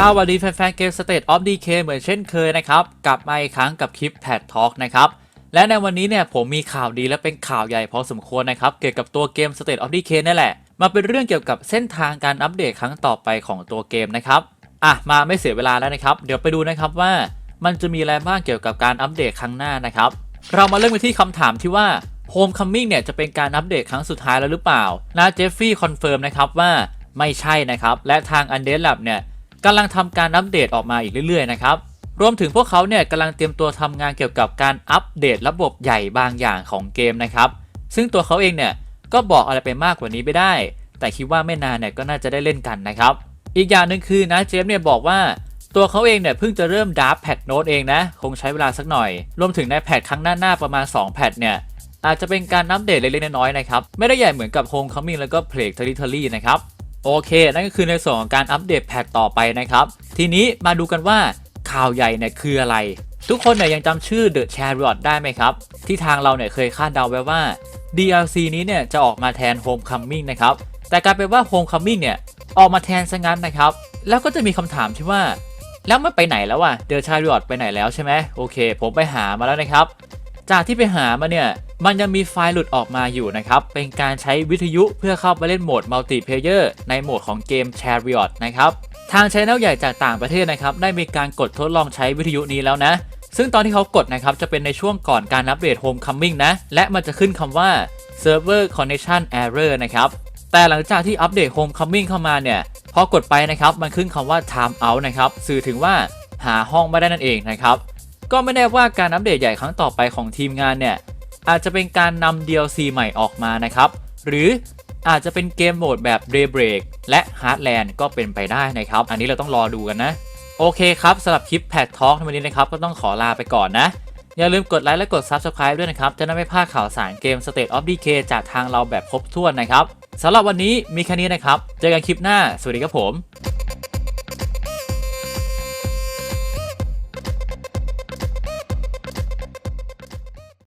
สวัสดีแฟนๆเกม State of Decay เหมือนเช่นเคยนะครับกลับมาอีกครั้งกับคลิป Pad Talk นะครับและในวันนี้เนี่ยผมมีข่าวดีและเป็นข่าวใหญ่พอสมควรนะครับเกี่ยวกับตัวเกม State of Decay นี่แหละ มาเป็นเรื่องเกี่ยวกับเส้นทางการอัปเดตครั้งต่อไปของตัวเกมนะครับอะมาไม่เสียเวลาแล้วนะครับ เดี๋ยวไปดูนะครับว่ามันจะมีอะไรบ้างเกี่ยวกับการอัปเดตครั้งหน้านะครับเรามาเริ่มกันที่คำถามที่ว่า Homecoming เนี่ยจะเป็นการอัปเดตครั้งสุดท้ายแล้วหรือเปล่านาเจฟฟี่คอนเฟิร์มนะครับว่าไม่ใช่นะครับและทาง Undead Lab เนี่ย กำลังทำการอัปเดตออกมาอีกเรื่อยๆนะครับรวมถึงพวกเขาเนี่ยกำลังเตรียมตัวทำงานเกี่ยวกับการอัปเดตระบบใหญ่บางอย่างของเกมนะครับ ซึ่งตัวเขาเองเนี่ยก็บอกอะไรไปมากกว่านี้ไม่ได้ แต่คิดว่าไม่นานเนี่ยก็น่าจะได้เล่นกันนะครับ อีกอย่างหนึ่งคือนะเจฟเนี่ยบอกว่าตัวเขาเองเนี่ยเพิ่งจะเริ่มดับแพทโน้ตเองนะ คงใช้เวลาสักหน่อย รวมถึงในแพทครั้งหน้าๆประมาณ 2 แพทเนี่ยอาจจะเป็นการอัปเดตเล็กๆน้อยๆนะครับ ไม่ได้ใหญ่เหมือนกับ Homecoming แล้วก็ Plague Territory นะครับ โอเค นั่นก็คือในส่วนของการอัปเดตแพทต่อไปนะครับ ทีนี้มาดูกันว่าข่าวใหญ่เนี่ยคืออะไร ทุกคนเนี่ยยังจำชื่อ The Chariot ได้ไหมครับ ที่ทางเราเนี่ยเคยคาดเดาไว้ว่า DLC นี้เนี่ยจะออกมาแทน Homecoming นะครับ แต่กลายเป็นว่า Homecoming เนี่ยออกมาแทนซะงั้นนะครับ แล้วก็จะมีคำถามที่ว่า แล้วมันไปไหนแล้ววะเด e ชาริอ t ไปไหนแล้วใช่ไหมโอเค ผมไปหามาแล้วนะครับ จากที่ไปหามาเนี่ย มันยังมีไฟล์หลุดออกมาอยู่นะครับ เป็นการใช้วิทยุเพื่อเข้าไปเล่นโหมดมัลติเพเยอร์ในโหมดของเกม Chariot นะครับ ทางช anel ใหญ่จากต่างประเทศนะครับ ได้มีการกดทดลองใช้วิทยุนี้แล้วนะ ซึ่งตอนที่เขากดนะครับ จะเป็นในช่วงก่อนการอัปเดต Homecoming นะ และมันจะขึ้นคำว่า Server Connection Error นะครับ แต่หลังจากที่อัปเดต Homecoming เข้ามาเนี่ย พอกดไปนะครับ มันขึ้นคำว่า Time Out นะครับ สื่อถึงว่าหาห้องไม่ได้นั่นเองนะครับ ก็ไม่แน่ว่าการอัปเดตใหญ่ครั้งต่อไปของทีมงานเนี่ย อาจจะเป็นการนำ DLC ใหม่ออกมานะครับ หรืออาจจะเป็นเกมโหมดแบบ Daybreak และ Heartland ก็เป็นไปได้นะครับ อันนี้เราต้องรอดูกันนะ โอเคครับสำหรับคลิป Pad Talk ในวันนี้นะครับ ก็ต้องขอลาไปก่อนนะ อย่าลืมกดไลค์และกด Subscribe ด้วยนะครับ จะได้ไม่พลาดข่าวสารเกม State of Decay จากทางเราแบบครบถ้วนนะครับสำหรับวันนี้มีแค่นี้นะครับ เจอกันคลิปหน้า สวัสดีครับผม